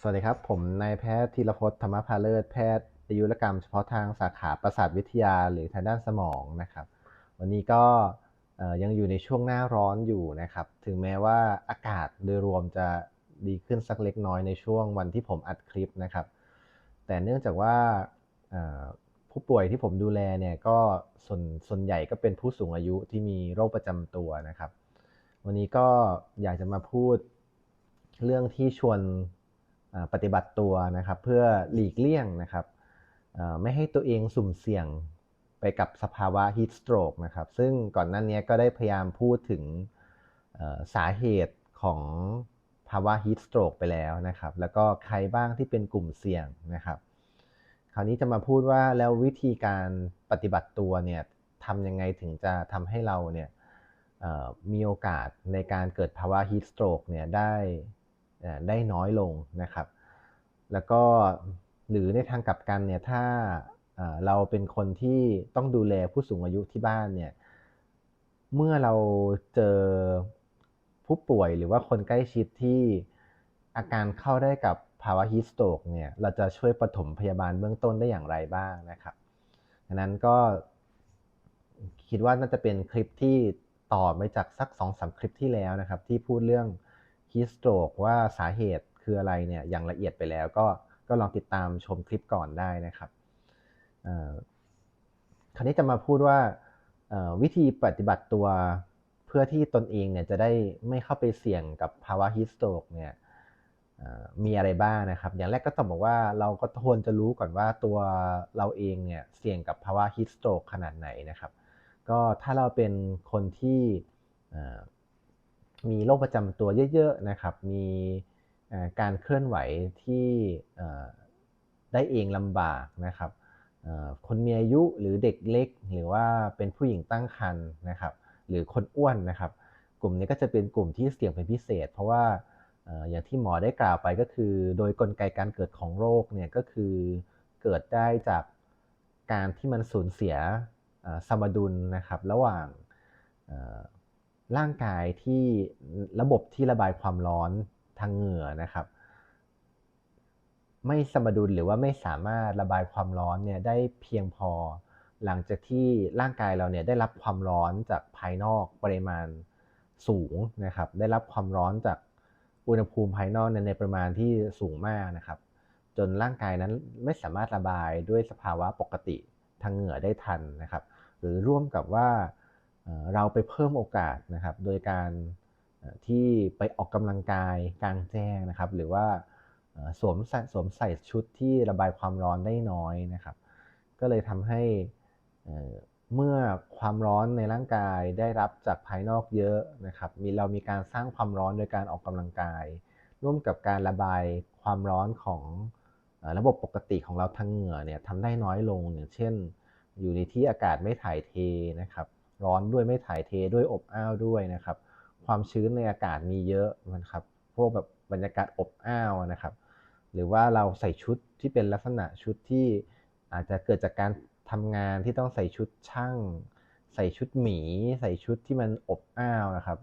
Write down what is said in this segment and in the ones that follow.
สวัสดีครับ ผมนายแพทย์ธีรพจน์ธรรมพาเลิศแพทย์อายุรกรรมเฉพาะทางสาขาประสาทวิทยาหรือทางด้านสมองนะครับ วันนี้ก็ยังอยู่ในช่วงหน้าร้อนอยู่นะครับ ถึงแม้ว่าอากาศโดยรวมจะดีขึ้นสักเล็กน้อยในช่วงวันที่ผมอัดคลิปนะครับ แต่เนื่องจากว่าผู้ป่วยที่ผมดูแลเนี่ยก็ส่วนส่วนใหญ่ก็เป็นผู้สูงอายุที่มีโรคประจำตัวนะครับ วันนี้ก็อยากจะมาพูดเรื่องที่ชวน ปฏิบัติตัวนะครับเพื่อหลีกเลี่ยงนะครับไม่ให้ตัวเองสุ่มเสี่ยงไปกับสภาวะ heat stroke นะครับซึ่งก่อนหน้านี้ก็ได้พยายามพูดถึงสาเหตุของภาวะ heat stroke ไปแล้วนะครับ แล้วก็ใครบ้างที่เป็นกลุ่มเสี่ยงนะครับ คราวนี้จะมาพูดว่าแล้ววิธีการปฏิบัติตัวเนี่ยทำยังไงถึงจะทำให้เราเนี่ยมีโอกาสในการเกิดภาวะ heat stroke เนี่ยได้ ได้น้อยลงนะครับ แล้วก็หรือในทางกลับกันเนี่ยถ้าเราเป็นคนที่ต้องดูแลผู้สูงอายุที่บ้านเนี่ยเมื่อเราเจอผู้ป่วยหรือว่าคนใกล้ชิดที่อาการเข้าได้กับภาวะฮิสโตกเนี่ยเราจะช่วยปฐมพยาบาลเบื้องต้นได้อย่างไรบ้างนะครับดังนั้นก็คิดว่าน่าจะเป็นคลิปที่ต่อไปจากสักสองสาคลิปที่แล้วนะครับ ที่พูดเรื่อง ฮีสโตรกว่าสาเหตุคืออะไรเนี่ยอย่างละเอียดไปแล้วก็ก็ลองติดตามชมคลิปก่อนได้นะครับคราวนี้จะมาพูดว่าวิธีปฏิบัติตัวเพื่อที่ตนเองเนี่ยจะได้ไม่เข้าไปเสี่ยงกับภาวะฮิสโตรกเนี่ยมีอะไรบ้างนะครับ อย่างแรกก็ต้องบอกว่าเราก็ควรจะรู้ก่อนว่าตัวเราเองเนี่ยเสี่ยงกับภาวะฮิสโตรกขนาดไหนนะครับ ก็ถ้าเราเป็นคนที่ มีโรคประจำตัวเยอะๆนะครับ มีการเคลื่อนไหวที่ได้เองลำบากนะครับคนมีอายุหรือเด็กเล็ก หรือว่าเป็นผู้หญิงตั้งครรภ์นะครับ หรือคนอ้วนนะครับ กลุ่มนี้ก็จะเป็นกลุ่มที่เสี่ยงเป็นพิเศษ เพราะว่าอย่างที่หมอได้กล่าวไปก็คือ โดยกลไกการเกิดของโรคเนี่ยก็คือเกิดได้จากการที่มันสูญเสียสมดุลนะครับ ระหว่าง ร่างกายที่ระบบที่ระบายความร้อนทางเหงื่อนะครับ ไม่สมดุลหรือว่าไม่สามารถระบายความร้อนเนี่ยได้เพียงพอ หลังจากที่ร่างกายเราเนี่ยได้รับความร้อนจากภายนอกปริมาณสูงนะครับ ได้รับความร้อนจากอุณหภูมิภายนอกในปริมาณที่สูงมากนะครับ จนร่างกายนั้นไม่สามารถระบายด้วยสภาวะปกติทางเหงื่อได้ทันนะครับ หรือร่วมกับว่า เราไปเพิ่มโอกาสนะครับ โดยการที่ไปออกกำลังกายกลางแจ้งนะครับ หรือว่าสวมใส่สวมใส่ชุดที่ระบายความร้อนได้น้อยนะครับ ก็เลยทำให้เมื่อความร้อนในร่างกายได้รับจากภายนอกเยอะนะครับ มีเรามีการสร้างความร้อนโดยการออกกำลังกาย ร่วมกับการระบายความร้อนของระบบปกติของเราทางเหงื่อเนี่ยทำได้น้อยลงอย่างเช่น อยู่ในที่อากาศไม่ถ่ายเทนะครับ ร้อนด้วยไม่ถ่ายเทด้วยอบอ้าวด้วยนะครับ ความชื้นในอากาศมีเยอะนะครับพวกแบบบรรยากาศอบอ้าวนะครับ หรือว่าเราใส่ชุดที่เป็นลักษณะชุดที่อาจจะเกิดจากการทำงานที่ต้องใส่ชุดช่าง ใส่ชุดหมี ใส่ชุดที่มันอบอ้าวนะครับ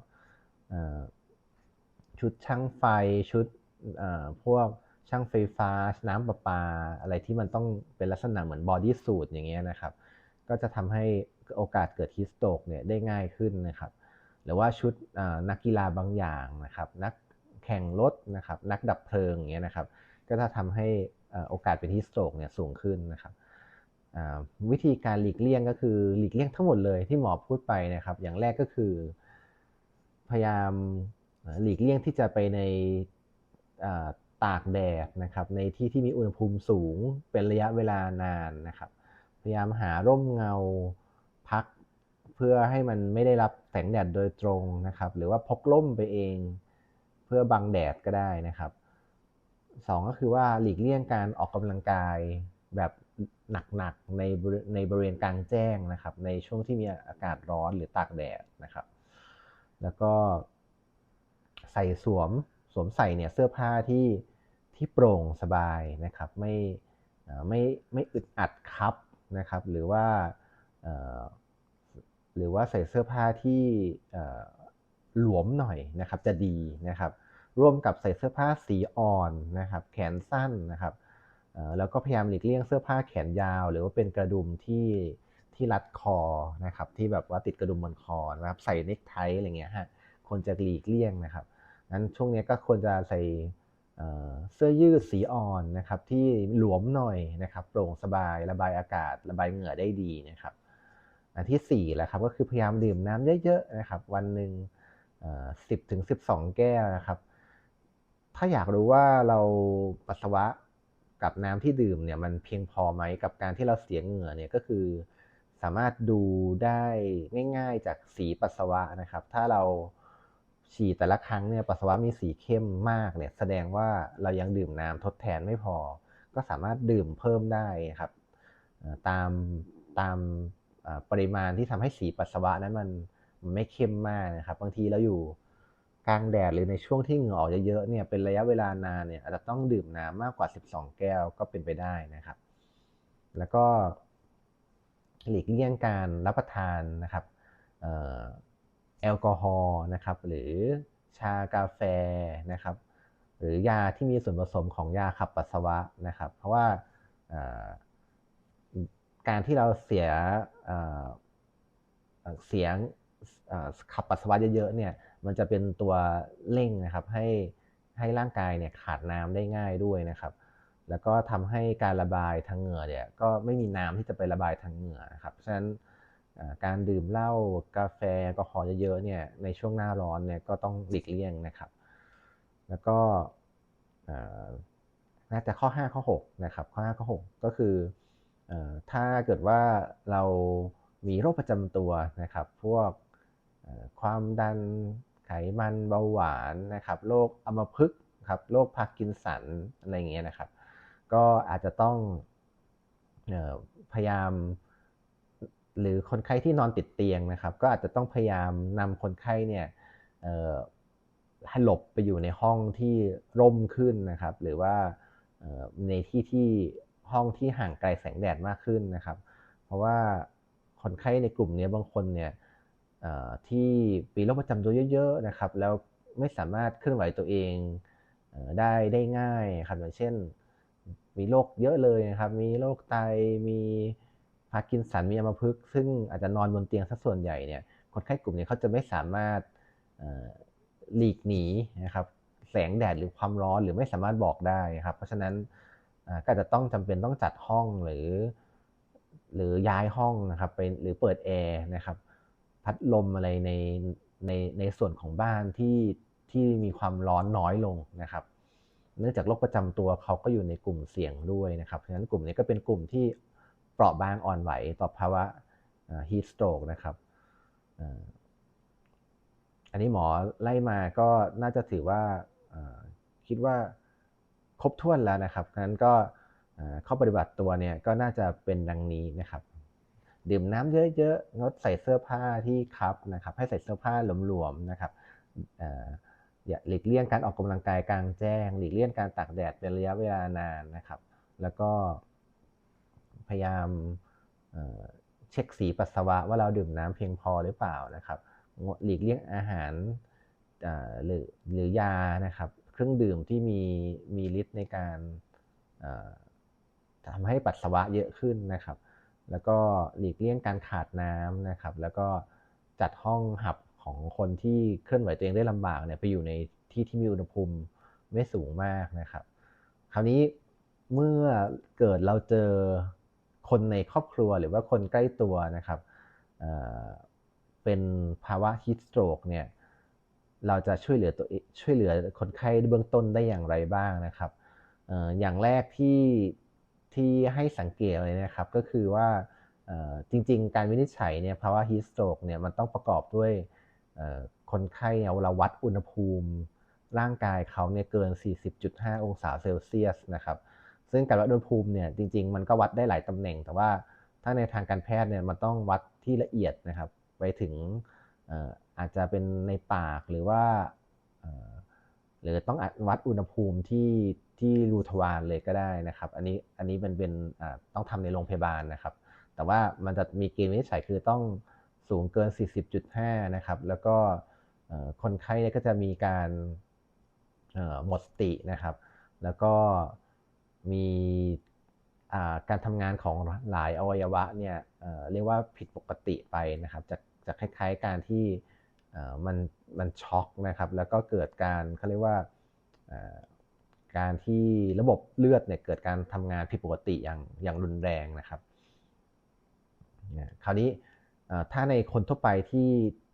ชุดช่างไฟชุดพวกช่างไฟฟ้า น้ำประปา อะไรที่มันต้องเป็นลักษณะเหมือนบอดี้สูทอย่างเงี้ยนะครับ ก็จะทำให้ โอกาสเกิดฮิสโตกเนี่ยได้ง่ายขึ้นนะครับ หรือว่าชุดนักกีฬาบางอย่างนะครับ นักแข่งรถนะครับ นักดับเพลิงอย่างเงี้ยนะครับ ก็จะทำให้โอกาสเป็นฮิสโตกเนี่ยสูงขึ้นนะครับวิธีการหลีกเลี่ยงก็คือหลีกเลี่ยงทั้งหมดเลยที่หมอพูดไปนะครับ อย่างแรกก็คือ พยายามหลีกเลี่ยงที่จะไปในตากแดดนะครับ ในที่ที่มีอุณหภูมิสูงเป็นระยะเวลานานนะครับ พยายามหาร่มเงา พักเพื่อให้มันไม่ได้รับแสงแดดโดยตรงนะครับ หรือว่าพกล่มไปเอง เพื่อบังแดดก็ได้นะครับสองก็คือว่าหลีกเลี่ยงการออกกำลังกายแบบหนักๆในในบริเวณกลางแจ้งนะครับ ในช่วงที่มีอากาศร้อนหรือตากแดดนะครับ แล้วก็ใส่สวมสวมใส่เนี่ยเสื้อผ้าที่ที่โปร่งสบายนะครับ ไม่ไม่ไม่อึดอัดครับนะครับ หรือว่า หรือว่าใส่เสื้อผ้าที่หลวมหน่อยนะครับจะดีนะครับ ร่วมกับใส่เสื้อผ้าสีอ่อนนะครับ แขนสั้นนะครับแล้วก็พยายามหลีกเลี่ยงเสื้อผ้าแขนยาว หรือว่าเป็นกระดุมที่ที่รัดคอนะครับ ที่แบบว่าติดกระดุมบนคอนะครับ ใส่เนคไทอะไรเงี้ยฮะควรจะหลีกเลี่ยงนะครับนั้นช่วงนี้ก็ควรจะใส่เสื้อยืดสีอ่อนนะครับ ที่หลวมหน่อยนะครับโปร่งสบายระบายอากาศ ระบายเหงื่อได้ดีนะครับ อันที่4แล้วครับก็คือพยายามดื่มน้ำเยอะๆนะครับ วันหนึ่งสิบถึงสิบสองแก้วนะครับ ถ้าอยากรู้ว่าเราปัสสาวะกับน้ำที่ดื่มเนี่ยมันเพียงพอไหมกับการที่เราเสียเหงื่อเนี่ยก็คือ สามารถดูได้ง่าย ๆ จากสีปัสสาวะนะครับ ถ้าเราฉี่แต่ละครั้งเนี่ยปัสสาวะมีสีเข้มมากเนี่ยแสดงว่าเรายังดื่มน้ำทดแทนไม่พอ ก็สามารถดื่มเพิ่มได้ครับตามตาม ปริมาณที่ทำให้สีปัสสาวะนั้นมันไม่เข้มมากนะครับบางทีเราอยู่กลางแดดหรือในช่วงที่เหงื่อออกเยอะๆเนี่ยเป็นระยะเวลานานเนี่ยอาจจะต้องดื่มน้ำมากกว่า 12 แก้วก็เป็นไปได้นะครับ แล้วก็หลีกเลี่ยงการรับประทานนะครับแอลกอฮอล์นะครับหรือชากาแฟนะครับหรือยาที่มีส่วนผสมของยาขับปัสสาวะนะครับ เพราะว่า การที่เราเสียเสียงขับปัสสาวะเยอะๆเนี่ยมันจะเป็นตัวเร่งนะครับให้ให้ร่างกายเนี่ยขาดน้ำได้ง่ายด้วยนะครับ แล้วก็ทำให้การระบายทางเหงื่อเนี่ยก็ไม่มีน้ำที่จะไประบายทางเหงื่อนะครับฉะนั้นการดื่มเหล้ากาแฟแอลกอฮอล์เยอะๆเนี่ยในช่วงหน้าร้อนเนี่ยก็ต้องหลีกเลี่ยงนะครับ แล้วก็น่าจะข้อ 5 ข้อ 6 นะครับ ข้อ 5 ข้อ 6 ก็คือ ถ้าเกิดว่าเรามีโรคประจำตัวนะครับ พวกความดันไขมันเบาหวานนะครับโรคอัมพฤกษ์ครับโรคพาร์กินสันอะไรอย่างเงี้ยนะครับ ก็อาจจะต้องพยายาม หรือคนไข้ที่นอนติดเตียงนะครับ ก็อาจจะต้องพยายามนำคนไข้เนี่ยให้หลบไปอยู่ในห้องที่ร่มขึ้นนะครับ หรือว่าในที่ที่ ห้องที่ห่างไกลแสงแดดมากขึ้นนะครับ เพราะว่าคนไข้ในกลุ่มนี้บางคนเนี่ยที่มีโรคประจำตัวเยอะๆนะครับ แล้วไม่สามารถเคลื่อนไหวตัวเองได้ได้ง่ายครับอย่างเช่น มีโรคเยอะเลยนะครับ มีโรคไตมีพาร์กินสันมีอัมพฤกษ์ซึ่งอาจจะนอนบนเตียงสัส่วนใหญ่เนี่ยคนไข้กลุ่มนี้เขาจะไม่สามารถหลีกหนีนะครับแสงแดดหรือความร้อนหรือไม่สามารถบอกได้ครับ เพราะฉะนั้น ก็จะต้องจำเป็นต้องจัดห้องหรือ หรือย้ายห้องนะครับไปหรือเปิดแอร์นะครับพัดลมอะไรในในในส่วนของบ้านที่ที่มีความร้อนน้อยลงนะครับ เนื่องจากโรคประจำตัวเขาก็อยู่ในกลุ่มเสี่ยงด้วยนะครับเพราะฉะนั้นกลุ่มนี้ก็เป็นกลุ่มที่เปราะบางอ่อนไหวต่อภาวะ heat stroke นะครับอันนี้หมอไล่มาก็น่าจะถือว่าคิดว่า ครบถ้วนแล้วนะครับงั้นก็ข้อปฏิบัติตัวเนี่ยก็น่าจะเป็นดังนี้นะครับ ดื่มน้ำเยอะๆงดใส่เสื้อผ้าที่คับนะครับ ให้ใส่เสื้อผ้าหลวมๆนะครับอย่าหลีกเลี่ยงการออกกำลังกายกลางแจ้ง หลีกเลี่ยงการตากแดดเป็นระยะเวลานานนะครับ แล้วก็พยายามเช็คสีปัสสาวะว่าเราดื่มน้ำเพียงพอหรือเปล่านะครับหลีกเลี่ยงอาหารหรือหรือยานะครับ เครื่องดื่มที่มีมีฤทธิ์ในการทำให้ปัสสาวะเยอะขึ้นนะครับ แล้วก็หลีกเลี่ยงการขาดน้ำนะครับ แล้วก็จัดห้องหับของคนที่เคลื่อนไหวตัวเองได้ลำบากเนี่ยไปอยู่ในที่ที่มีอุณหภูมิไม่สูงมากนะครับ คราวนี้เมื่อเกิดเราเจอคนในครอบครัวหรือว่าคนใกล้ตัวนะครับเป็นภาวะฮีสโตรกเนี่ย เราจะช่วยเหลือตัวช่วยเหลือคนไข้เบื้องต้นได้อย่างไรบ้างนะครับอย่างแรกที่ที่ให้สังเกตเลยนะครับก็คือว่าจริง ๆ การวินิจฉัยเนี่ยภาวะฮีสโตรกเนี่ยมันต้องประกอบด้วยคนไข้เนี่ยเราวัดอุณหภูมิ ร่างกายเขาเนี่ยเกิน 40.5 องศาเซลเซียสนะครับซึ่งการวัดอุณหภูมิเนี่ยจริง ๆ มันก็วัดได้หลายตำแหน่ง แต่ว่าถ้าในทางการแพทย์เนี่ยมันต้องวัดที่ละเอียดนะครับไปถึง อาจจะเป็นในปากหรือว่าหรือต้องวัดอุณหภูมิที่ที่รูทวารเลยก็ได้นะครับ อันนี้อันนี้มันเป็นต้องทำในโรงพยาบาลนะครับ แต่ว่ามันจะมีเกณฑ์วินิจฉัยคือต้องสูงเกิน 40.5 นะครับ แล้วก็คนไข้ก็จะมีการหมดสตินะครับ แล้วก็มีการทำงานของหลายอวัยวะเนี่ยเรียกว่าผิดปกติไปนะครับ จะจะคล้ายๆการที่ มันมันช็อกนะครับ แล้วก็เกิดการเขาเรียกว่าการที่ระบบเลือดเนี่ยเกิดการทำงานผิดปกติอย่างอย่างรุนแรงนะครับ คราวนี้ถ้าในคนทั่วไปที่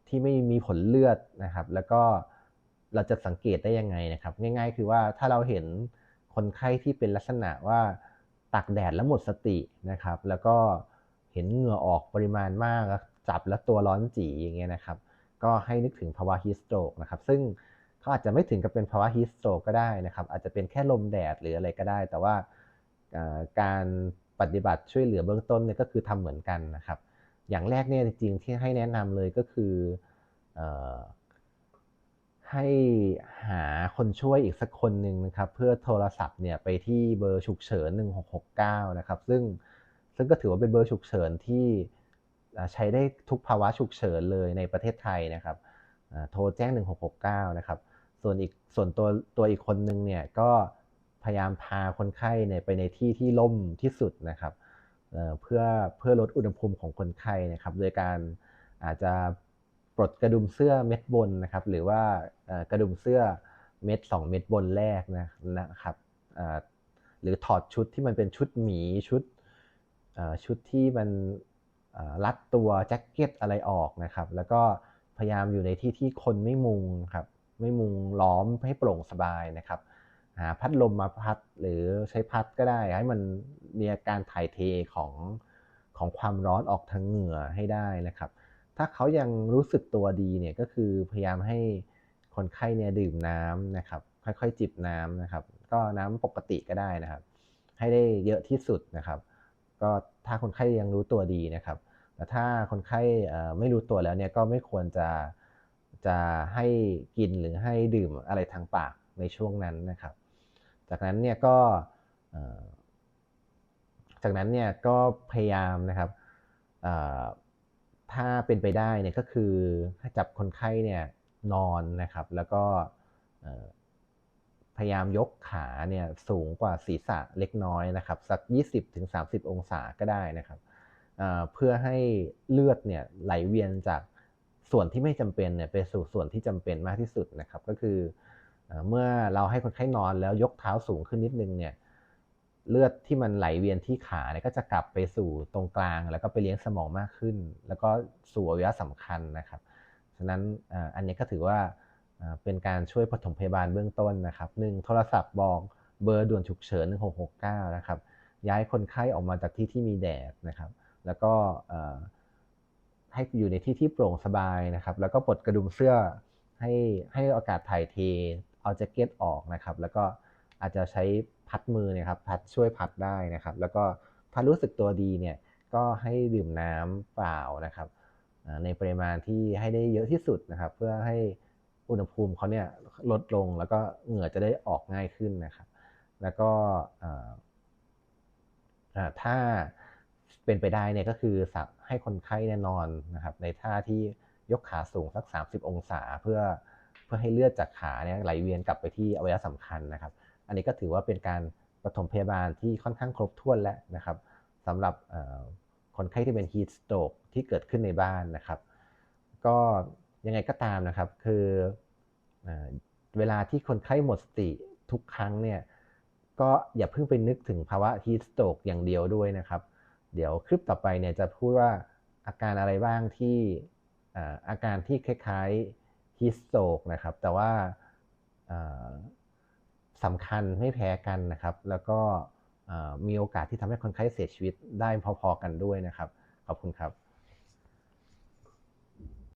ที่ไม่มีผลเลือดนะครับ แล้วก็เราจะสังเกตได้ยังไงนะครับ ง่ายๆ คือว่าถ้าเราเห็นคนไข้ที่เป็นลักษณะว่าตักแดดแล้วหมดสตินะครับ แล้วก็เห็นเหงื่อออกปริมาณมากจับแล้วตัวร้อนจีอย่างเงี้ยนะครับ ก็ให้นึกถึงภาวะฮีสโตรกนะครับซึ่งเขาอาจจะไม่ถึงกับเป็นภาวะฮีสโตรกก็ได้นะครับ อาจจะเป็นแค่ลมแดดหรืออะไรก็ได้ แต่ว่าการปฏิบัติช่วยเหลือเบื้องต้นเนี่ยก็คือทำเหมือนกันนะครับ อย่างแรกเนี่ยจริงๆที่ให้แนะนำเลยก็คือให้หาคนช่วยอีกสักคนหนึ่งนะครับ เพื่อโทรศัพท์เนี่ยไปที่เบอร์ฉุกเฉิน 1669 นะครับ ซึ่งซึ่งก็ถือว่าเป็นเบอร์ฉุกเฉินที่ ใช้ได้ทุกภาวะฉุกเฉินเลยในประเทศไทยนะครับโทรแจ้ง 1669 นะครับ ส่วนอีกส่วนตัวตัวอีกคนนึงเนี่ยก็พยายามพาคนไข้เนี่ยไปในที่ที่ร่มที่สุดนะครับเพื่อเพื่อลดอุณหภูมิของคนไข้นะครับ โดยการอาจจะปลดกระดุมเสื้อเม็ดบนนะครับ หรือว่ากระดุมเสื้อเม็ด 2 เม็ดบนแรกนะนะครับหรือถอดชุดที่มันเป็นชุดหมีชุดชุดที่มัน รัดตัวแจ็คเก็ตอะไรออกนะครับ แล้วก็พยายามอยู่ในที่ที่คนไม่มุงครับ ไม่มุงล้อมให้โปร่งสบายนะครับ หาพัดลมมาพัดหรือใช้พัดก็ได้ ให้มันมีอาการถ่ายเทของของความร้อนออกทางเหงื่อให้ได้นะครับ ถ้าเขายังรู้สึกตัวดีเนี่ยก็คือพยายามให้คนไข้เนี่ยดื่มน้ำนะครับ ค่อยๆจิบน้ำนะครับ ก็น้ำปกติก็ได้นะครับ ให้ได้เยอะที่สุดนะครับ ก็ถ้าคนไข้ยังรู้ตัวดีนะครับแต่ถ้าคนไข้ไม่รู้ตัวแล้วเนี่ยก็ไม่ควรจะจะให้กินหรือให้ดื่มอะไรทางปากในช่วงนั้นนะครับ จากนั้นเนี่ยก็จากนั้นเนี่ยก็พยายามนะครับถ้าเป็นไปได้เนี่ยก็คือให้จับคนไข้เนี่ยนอนนะครับ แล้วก็ ยายามยกขาเนี่ยสูงกว่าศีรษะเล็กน้อยนะครับ สัก 20-30 องศาก็ได้นะครับเพื่อให้เลือดเนี่ยไหลเวียนจากส่วนที่ไม่จำเป็นเนี่ยไปสู่ส่วนที่จำเป็นมากที่สุดนะครับ ก็คือเมื่อเราให้คนไข้นอนแล้วยกเท้าสูงขึ้นนิดนึงเนี่ยเลือดที่มันไหลเวียนที่ขาเนี่ยก็จะกลับไปสู่ตรงกลาง แล้วก็ไปเลี้ยงสมองมากขึ้น แล้วก็สู่อวัยวะสำคัญนะครับ ฉะนั้นอันนี้ก็ถือว่า เป็นการช่วยปฐมพยาบาลเบื้องต้นนะครับหนึ่งโทรศัพท์บอกเบอร์ด่วนฉุกเฉิน 1669 นะครับ ย้ายคนไข้ออกมาจากที่ที่มีแดดนะครับ แล้วก็ให้อยู่ในที่ที่โปร่งสบายนะครับ แล้วก็ปลดกระดุมเสื้อให้ให้อากาศถ่ายเท เอาแจ็คเก็ตออกนะครับ แล้วก็อาจจะใช้พัดมือนะครับ พัดช่วยพัดได้นะครับ แล้วก็ถ้ารู้สึกตัวดีเนี่ย ก็ให้ดื่มน้ำเปล่านะครับ ในปริมาณที่ให้ได้เยอะที่สุดนะครับ เพื่อให้ อุณหภูมิเขาเนี่ยลดลงแล้วก็เหงื่อจะได้ออกง่ายขึ้นนะครับ แล้วก็ถ้าเป็นไปได้เนี่ยก็คือสักให้คนไข้แน่นอนนะครับ ในท่าที่ยกขาสูงสัก 30 องศาเพื่อเพื่อให้เลือดจากขาเนี่ยไหลเวียนกลับไปที่อวัยวะสำคัญนะครับ อันนี้ก็ถือว่าเป็นการปฐมพยาบาลที่ค่อนข้างครบถ้วนแล้วนะครับสำหรับคนไข้ที่เป็น heat stroke ที่เกิดขึ้นในบ้านนะครับ ก็ ยังไงก็ตามนะครับ คือเวลาที่คนไข้หมดสติทุกครั้งเนี่ยก็อย่าเพิ่งไปนึกถึงภาวะ heat stroke อย่างเดียวด้วยนะครับ เดี๋ยวคลิปต่อไปเนี่ยจะพูดว่าอาการอะไรบ้างที่อาการที่คล้ายๆฮิสโตกนะครับ แต่ว่าสำคัญไม่แพ้กันนะครับ แล้วก็มีโอกาสที่ทำให้คนไข้เสียชีวิตได้พอๆกันด้วยนะครับ ขอบคุณครับ